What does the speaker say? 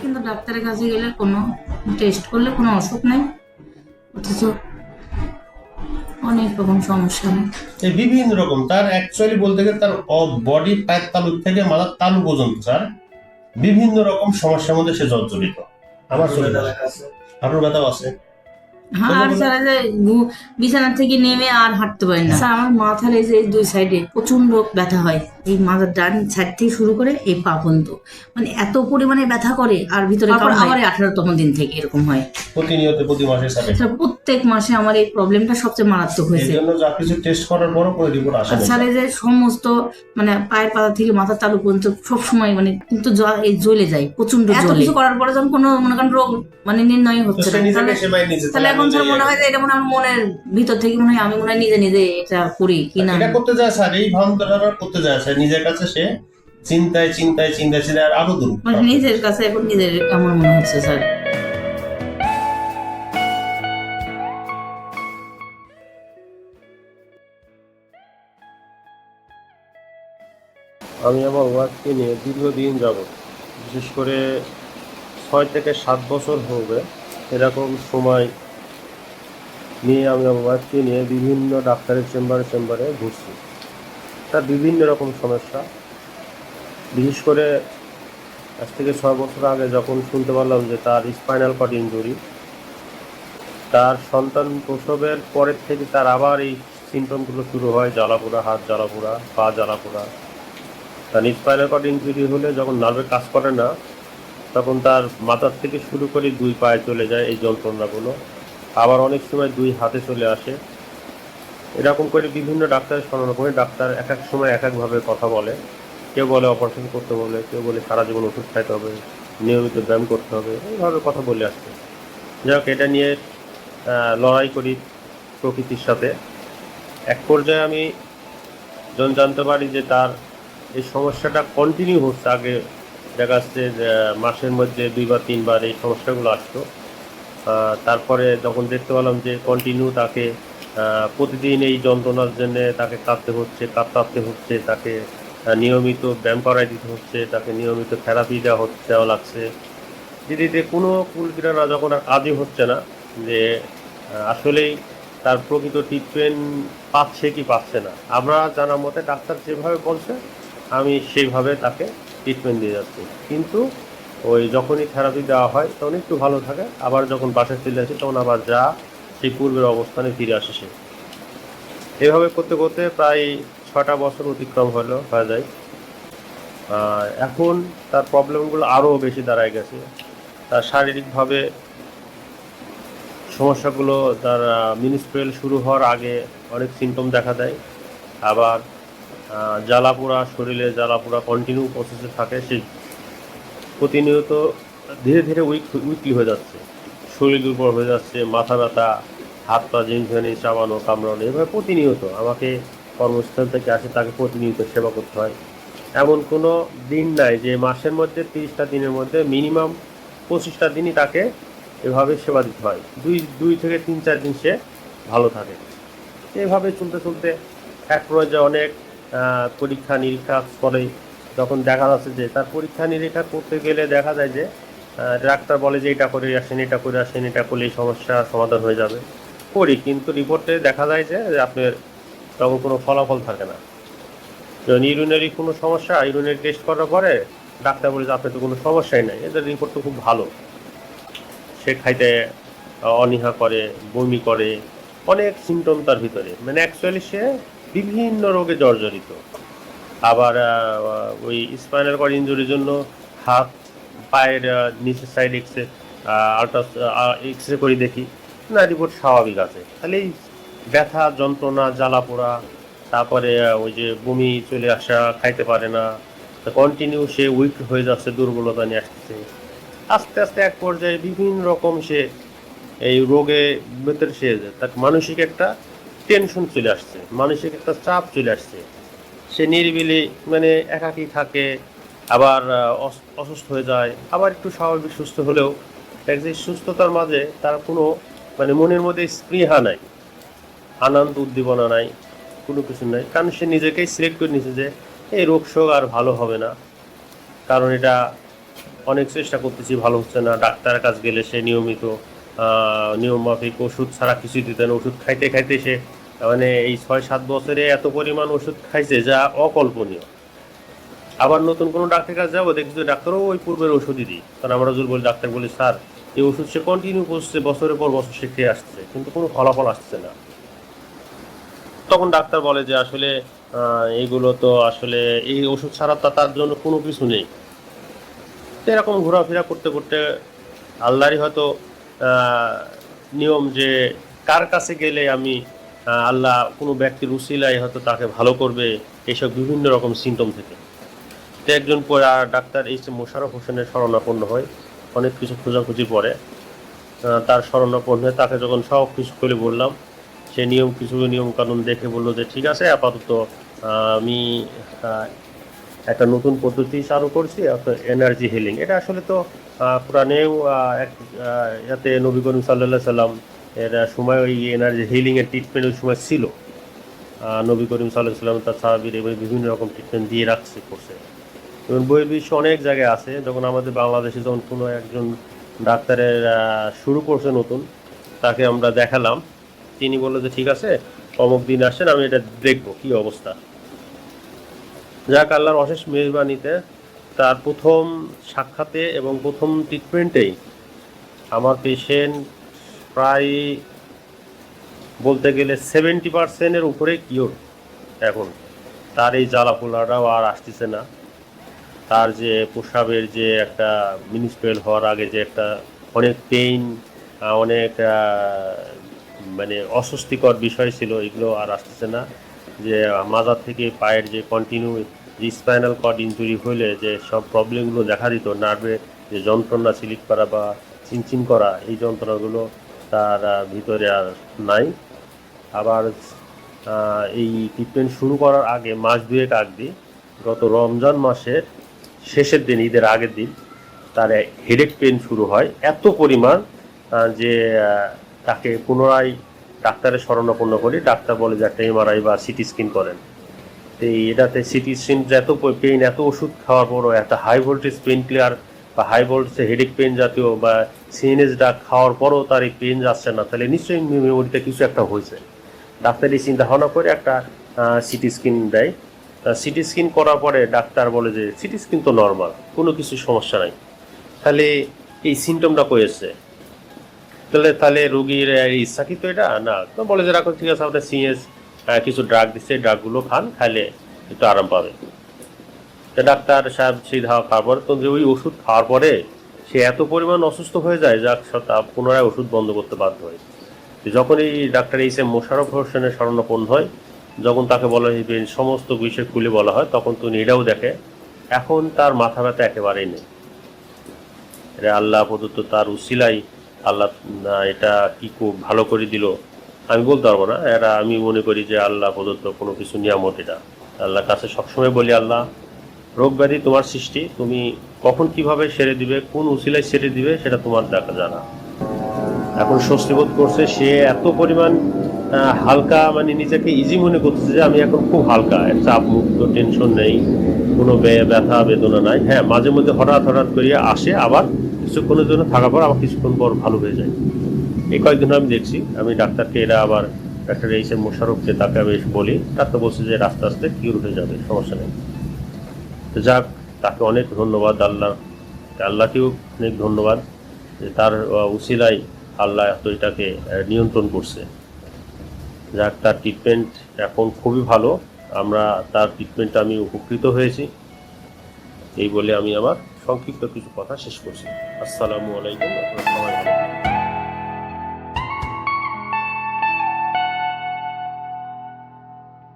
কিন্তু ডাক্তারের কাছে গেলে কোনো টেস্ট করলে কোনো অসুখ নেই। অথচ অনেক রকম সমস্যা এই বিভিন্ন রকম তার অ্যাকচুয়ালি বলতে গেলে তার বডি পায়ের তালু থেকে মাথার তালু পর্যন্ত স্যার। বিভিন্ন রকম সমস্যার মধ্যে সে জর্জরিত। আমার শরীর। আপনার ব্যথাও আছে? আর বলো। স্যার এই যে ঘু- বিছানা থেকে নেমে আর হাঁটতে পারে না আমার মাথার এই যে দুই সাইডে প্রচণ্ড ব্যথা হয় এই মাথার ডান সাইড থেকে শুরু করে এই পা পর্যন্ত। মানে এত পরিমাণে ব্যথা করে আর ভিতরে আবার আঠারোতম দিন থেকে এরকম হয়। প্রতিনিয়ত প্রতি মাসে স্যার স্যার প্রত্যেক মাসে আমার এই প্রবলেমটা সবচেয়ে মারাত্মক হয়েছে। জন্য যা কিছু টেস্ট করার পরও কোনো রিপোর্ট আসে আর না স্যার যে সমস্ত মানে পায়ের পাতা থেকে মাথার তালু পর্যন্ত সব সময় মানে কিন্তু জ- এই জ্বলে যায় প্রচণ্ড এত কিছু করার পরে যখন কোনো মনে করেন রোগ মানে নির্ণয় হচ্ছে না তাহলে- তাহলে এখন স্যার মনে হয় যে এটা মনে হয় আমার মনের ভিতর থেকে মনে হয় আমি মনে হয় নিজে নিজে এটা করি কি না? এটা করতে যায় স্যার এই ভাবনাটা করতে যায় স্যার নিজের কাছে সে চিন্তায় চিন্তায় চিন্তায় চিন্তায় আর আরও দূর। মানে নিজের কাছে এখন নিজের কেমন মনে হচ্ছে স্যার। আমি আমার ওয়াইফকে নিয়ে দীর্ঘদিন যাব বিশেষ করে ছয় থেকে সাত বছর হবে এরকম সময় নিয়ে আমি আমার ওয়াইফকে নিয়ে বিভিন্ন ডাক্তারের চেম্বারে চেম্বারে ঘুরছি। তার বিভিন্ন রকম সমস্যা। বিশেষ করে আজ থেকে ছয় বছর আগে যখন শুনতে পারলাম যে তার স্পাইনাল কর্ড ইঞ্জুরি তার সন্তান প্রসবের পরের থেকে তার আবার এই সিমটমগুলো শুরু হয়, জ্বালাপোড়া, হাত জ্বালাপোড়া, পা জ্বালাপোড়া। তার স্পাইনাল কর্ড ইঞ্জুরি হলে যখন নার্ভে কাজ করে না, তখন তার মাথার থেকে শুরু করে দুই পায়ে চলে যায় এই যন্ত্রণাগুলো। আবার অনেক সময় দুই হাতে চলে আসে। এরকম করে বিভিন্ন ডাক্তারের শোনানো করে ডাক্তার এক এক সময় এক একভাবে কথা বলে। কেউ বলে অপারেশন করতে বলে, কেউ বলে সারা জীবন ওষুধ খাইতে হবে, নিয়মিত ব্যায়াম করতে হবে, এইভাবে কথা বলে আসছে। যাই হোক, এটা নিয়ে লড়াই করি প্রকৃতির সাথে। এক পর্যায়ে আমি যখন জানতে পারি যে তার এই সমস্যাটা কন্টিনিউ হচ্ছে। আগে দেখা যাচ্ছে মাসের মধ্যে দুইবার তিনবার এই সমস্যাগুলো আসতো। তারপরে যখন দেখতে পেলাম যে কন্টিনিউ তাকে প্রতিদিন এই যন্ত্রণার জন্য তাকে কাঁদতে হচ্ছে কাঁদতে হচ্ছে, তাকে নিয়মিত ব্যায়াম করাই দিতে হচ্ছে, তাকে নিয়মিত থেরাপি দেওয়া হচ্ছে, দেওয়া লাগছে। দিদিতে কোনো কুলকিরানা যখন আর কাজই হচ্ছে না যে আসলেই তার প্রকৃত ট্রিটমেন্ট পাচ্ছে কি পাচ্ছে না। আমরা জানার মতে ডাক্তার যেভাবে বলছে, আমি সেইভাবে তাকে ট্রিটমেন্ট দিয়ে যাচ্ছি। কিন্তু ওই যখনই থেরাপি দেওয়া হয় তখন একটু ভালো থাকে, আবার যখন বাসায় ফিরে আসে তখন আবার যা সেই পূর্বের অবস্থানে ফিরে আসে সে। এভাবে করতে করতে প্রায় ছটা বছর অতিক্রম হলো, হয়ে যায়। এখন তার প্রবলেমগুলো আরও বেশি দাঁড়ায় গেছে। তার শারীরিকভাবে সমস্যাগুলো, তার মিনিস্ট্রেল শুরু হওয়ার আগে অনেক সিমটম দেখা দেয়। আবার জ্বালাপোড়া শরীরে জ্বালাপোড়া কন্টিনিউ প্রসেসে থাকে, সে প্রতিনিয়ত ধীরে ধীরে উইক উইকলি হয়ে যাচ্ছে। শরীর দুর্বল হয়ে যাচ্ছে, মাথা ব্যথা, হাত পা ঝিনঝানি, চাবানো, কামড়ানো, এভাবে প্রতিনিয়ত আমাকে কর্মস্থল থেকে আসে, তাকে প্রতিনিয়ত সেবা করতে হয়। এমন কোনো দিন নাই যে মাসের মধ্যে, তিরিশটা দিনের মধ্যে মিনিমাম পঁচিশটা দিনই তাকে এভাবে সেবা দিতে হয়। দুই দুই থেকে তিন, চার দিন সে ভালো থাকে। এভাবে চলতে চলতে এক পর্যায়ে অনেক পরীক্ষা নিরীক্ষা করে যখন দেখা যাচ্ছে যে তার পরীক্ষা নিরীক্ষা করতে গেলে দেখা যায় যে ডাক্তার বলে যে এটা করে আসেন, এটা করে আসেন, এটা করলে এই সমস্যার সমাধান হয়ে যাবে। করি, কিন্তু রিপোর্টে দেখা যায় যে আপনার তখন কোনো ফলাফল থাকে না। যখন ইউরিনারি কোনো সমস্যা, ইউরিনারি টেস্ট করার পরে ডাক্তার বলে যে আপনার তো কোনো সমস্যাই নাই, এদের রিপোর্ট তো খুব ভালো। সে খাইতে অনীহা করে, বমি করে, অনেক সিমটম তার ভিতরে। মানে অ্যাকচুয়ালি সে বিভিন্ন রোগে জর্জরিত। আবার ওই স্পাইনাল কর্ড ইঞ্জুরির জন্য হাত পায়ের নিচের side x-ray ultra X ray করে দেখি। না রিপোর্ট স্বাভাবিক আছে। তাহলে ব্যথা, যন্ত্রণা, জ্বালা পোড়া, তারপরে ওই যে বমি চলে আসা, খাইতে পারে না কন্টিনিউ সে উইক হয়ে যাচ্ছে, দুর্বলতা নিয়ে আসতেছে। আস্তে আস্তে এক পর্যায়ে বিভিন্ন রকম সে এই রোগে ভেতরে সে তার মানসিক একটা টেনশন চলে আসছে, মানসিক একটা চাপ চলে আসছে। সে নিরিবিলি মানে একাকি থাকে আবার অস- অসুস্থ হয়ে যায়, আবার একটু স্বাভাবিক সুস্থ হলেও যে সুস্থতার মাঝে তার কোনো মানে মনের মধ্যে স্পৃহা নাই, আনন্দ, উদ্দীপনা নাই, কোনো কিছু নাই। কারণ সে নিজেকেই সিলেক্ট করে নিয়েছে যে, এই রোগ শোক আর ভালো হবে না। কারণ এটা অনেক চেষ্টা করতেছি, ভালো হচ্ছে না। ডাক্তারের কাছে গেলে সে নিয়মিত নিয়ম মাফিক ওষুধ ছাড়া কিছুই দিতে না। ওষুধ খাইতে খাইতে সে মানে এই ছয় সাত বছরে এত পরিমাণ ওষুধ খাইছে যা অকল্পনীয়। আবার নতুন কোনো ডাক্তারের কাছে যাব, দেখছি ডাক্তারও ওই পূর্বের ওষুধই দিই। কারণ আমরা যদি বলি, ডাক্তার বলি, স্যার, এই ওষুধ সে কন্টিনিউ করছে, বছরের পর বছর সে খেয়ে আসছে, কিন্তু কোনো ফলাফল আসছে না। তখন ডাক্তার বলে যে, আসলে এইগুলো তো আসলে এই ওষুধ ছাড়া তা তার জন্য কোনো কিছু নেই। তো এরকম ঘোরাফেরা করতে করতে আল্লাহরই হয়তো নিয়ম যে, কার কাছে গেলে আমি আল্লাহ কোনো ব্যক্তির উসিলাই হয়তো তাকে ভালো করবে এইসব বিভিন্ন রকম সিমটম থেকে। তো একজন ডাক্তার এইচ মোশারফ হোসেনের শরণাপন্ন হয়। অনেক কিছু খোঁজাখুঁজি পরে। তার শরণাপন্ন হয়ে তাকে যখন সব কিছু করে বললাম সে নিয়ম কিছু নিয়ম কানুন দেখে বলল যে ঠিক আছে আপাতত আমি একটা নতুন পদ্ধতি চালু করছি এনার্জি হিলিং এটা আসলে তো আহ, এক ইয়াতে নবী করিম সাল্লাহ সাল্লাম এর সময় ওই এনার্জি হিলিং এর ট্রিটমেন্ট ওই সময় ছিল। নবী করিম সাল্লাহ সাল্লাম তার সাহাবির এবং বিভিন্ন রকম ট্রিটমেন্ট দিয়ে রাখছে করছে। এবং বইয়ের অনেক জায়গায় আছে। যখন আমাদের বাংলাদেশে যখন কোনো একজন ডাক্তারের শুরু করছে নতুন, তাকে আমরা দেখালাম। তিনি বলল যে, ঠিক আছে, অমুক দিন আসেন, আমি এটা দেখব, কি অবস্থা? যাক, আল্লাহর অশেষ মেহরবানিতে তার প্রথম সাক্ষাতে এবং প্রথম ট্রিটমেন্টেই আমার পেশেন্ট প্রায় বলতে গেলে সেভেন্টি পার্সেন্টের উপরে কিওর এখন তার এই জ্বালা পোলাটাও আর আসতেছে না। তার যে প্রসাবের যে একটা মিনিস্পেল হওয়ার আগে যে একটা অনেক পেইন অনেক মানে অস্বস্তিকর বিষয় ছিল, এগুলো আর আসতেছে না। যে মাজার থেকে পায়ের যে কন্টিনিউ যে স্পাইনাল কর্ড ইঞ্জুরি হলে যে সব প্রবলেমগুলো দেখা দিত নার্ভে যে যন্ত্রণা স্লিপ করা বা চিনচিন করা, এই যন্ত্রণাগুলো তার ভিতরে আর নাই। আবার এই ট্রিটমেন্ট শুরু করার আগে মাস দুয়েক আগে, গত রমজান মাসের শেষের দিন, ঈদের আগের দিন, তার হেডেক পেন শুরু হয়। এত পরিমাণ যে তাকে পুনরায় ডাক্তারের শরণাপন্ন করি। ডাক্তার বলে যে, একটা এমআরআই বা সিটি স্ক্যান করেন। তো এটাতে সিটি স্ক্যান এত পেইন এত ওষুধ খাওয়ার পরও একটা হাই ভোল্টেজ পেন ক্লিয়ার বা হাই ভোল্টেজ হেডেক পেন জাতীয় বা সিএনএস ডাক খাওয়ার পরও তার এই পেন যাচ্ছে না। তাহলে নিশ্চয়ই মেমোরিতে কিছু একটা হয়েছে। ডাক্তার এই চিন্তা ভাবনা করে একটা সিটি স্ক্যান দেয়। সিটি স্ক্যান করার পরে ডাক্তার বলে যে সিটি স্ক্যান তো নর্মাল কোনো কিছু সমস্যা নাই। তাহলে এই সিমটমটা কয়েছে তাহলে তাহলে রুগীর তো এটা? না, তো বলে যে, রাখো, ঠিক আছে আপনার সিএস কিছু ড্রাগ দিচ্ছে ড্রাগগুলো খান, খাইলে একটু আরাম পাবে। তো ডাক্তার সাহেব সেই ধাওয়া খাওয়ার পরে, তো ওই ওষুধ খাওয়ার পরে সে এত পরিমাণ অসুস্থ হয়ে যায় যা তা পুনরায় ওষুধ বন্ধ করতে বাধ্য হয়। তো যখন এই ডাক্তার এইচ এম মোশারফ হোসেনের শরণাপন্ন হয় যখন তাকে বলা হয় সমস্ত বিষয় খুলে বলা হয়, তখন তো এটাও দেখে, এখন তার মাথা ব্যথা একেবারেই নেই। এটা আল্লাহ প্রদত্ত তার উসিলাই, আল্লাহ এটা কি খুব ভালো করে দিল, আমি বলতে পারব না। এটা আমি মনে করি যে আল্লাহ প্রদত্ত কোনো কিছু নিয়ামত এটা। আল্লাহর কাছে সবসময় বলি, আল্লাহ, রোগ ব্যাধি তোমার সৃষ্টি, তুমি কখন কীভাবে সেরে দিবে, কোন উসিলায় সেরে দিবে, সেটা তোমার দেখা জানা। এখন স্বস্তি বোধ করছে, সে এত পরিমাণ হালকা মানে নিজেকে ইজি মনে করতেছে যে আমি এখন খুব হালকা, চাপ মুক্ত টেনশন নেই, কোনো ব্যথা, বেদনা নাই। হ্যাঁ মাঝে মধ্যে হঠাৎ হঠাৎ করিয়ে আসে, আবার কিছুক্ষণের জন্য থাকার পর আবার কিছুক্ষণ পর ভালো হয়ে যায়। এই কয়েকদিন আমি দেখছি, আমি ডাক্তারকে এরা আবার ডাক্তার এইস এম মোশারফকে তাকে আমি বলি, ডাক্তার বলছে যে আস্তে আস্তে কিউর হয়ে যাবে, সমস্যা নেই। তো যাক, তাকে অনেক ধন্যবাদ, আল্লাহ আল্লাহকেও অনেক ধন্যবাদ যে তার উসিলায় আল্লাহ এত এটাকে নিয়ন্ত্রণ করছে। যাক, তার ট্রিটমেন্ট এখন খুবই ভালো। আমরা তার ট্রিটমেন্ট আমি উপকৃত হয়েছি। এই বলে আমি আমার সংক্ষিপ্ত কিছু কথা শেষ করছি। আসসালামু আলাইকুম।